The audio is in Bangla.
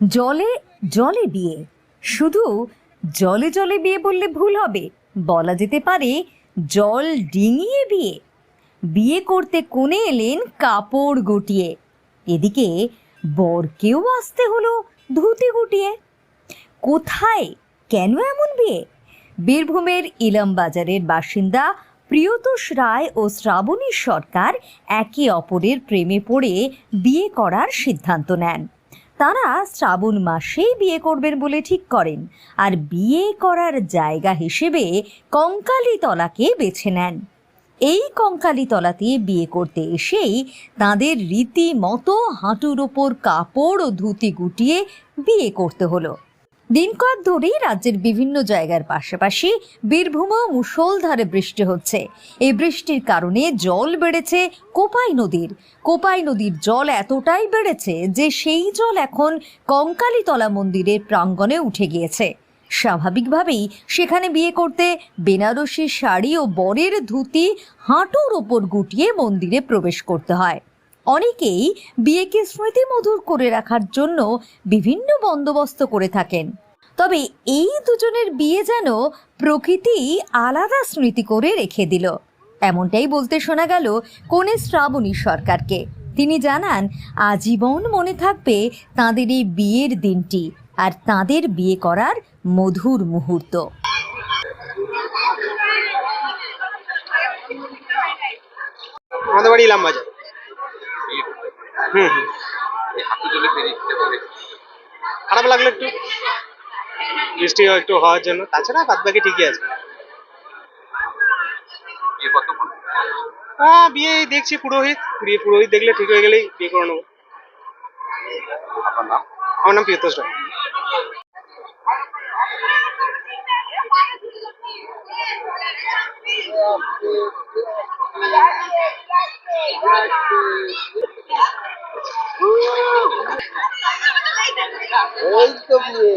জলে জলে বিয়ে। শুধু জলে জলে বিয়ে বললে ভুল হবে। বলা যেতে পারে জল ডিঙিয়ে বিয়ে। বিয়ে করতে কোণে এলেন কাপড় গুটিয়ে। এদিকে বরকেও আসতে হলো ধুতি গুটিয়ে। কোথায়? কেন এমন বিয়ে? বীরভূমের ইলাম বাজারের বাসিন্দা প্রিয়তোষ রায় ও শ্রাবণী সরকার একে অপরের প্রেমে পড়ে বিয়ে করার সিদ্ধান্ত নেন। তারা শ্রাবণ মাসেই বিয়ে করবেন বলে ঠিক করেন। আর বিয়ে করার জায়গা হিসেবে কঙ্কালীতলাকে বেছে নেন। এই কঙ্কালীতলাতে বিয়ে করতে এসেই তাদের রীতিমতো হাঁটুর ওপর কাপড় ও ধুতি গুটিয়ে বিয়ে করতে হলো। দিন কয়েক ধরেই রাজ্যের বিভিন্ন জায়গার পাশাপাশি বীরভূমেও মুষলধারে বৃষ্টি হচ্ছে। এই বৃষ্টির কারণে জল বেড়েছে কোপাই নদীর। কোপাই নদীর জল এতটাই বেড়েছে যে সেই জল এখন কঙ্কালীতলা মন্দিরের প্রাঙ্গণে উঠে গিয়েছে। স্বাভাবিকভাবেই সেখানে বিয়ে করতে বেনারসি শাড়ি ও বরের ধুতি হাঁটুর ওপর গুটিয়ে মন্দিরে প্রবেশ করতে হয়। অনেকেই বিয়েকে স্মৃতিমধুর করে রাখার জন্য বিভিন্ন বন্দোবস্ত করে থাকেন। তবে এই দুজনের বিয়ে যেন প্রকৃতি আলাদা স্মৃতি করে রেখে দিল। এমনটাই বলতে শোনা গেল কনে শ্রাবণী সরকারকে। তিনি জানান, আজীবন মনে থাকবে তাঁদের এই বিয়ের দিনটি আর তাঁদের বিয়ে করার মধুর মুহূর্ত। আমাদের বাড়ি ইলাম বাজার হুম হুম। এই হাঁটু জলে পেরিয়ে দিতে পারে খারাপ লাগল একটু বৃষ্টি একটু হওয়ার জন্য। তাছাড়া বাদ বাকি ঠিকই আছে। বিয়ে কত হ্যাঁ বিয়ে দেখছি পুরোহিত। বিয়ে পুরোহিত দেখলে ঠিক হয়ে গেলেই বিয়ে করে নেব। আমার নাম প্রিয়তোষ রায়। এই তো বিয়ে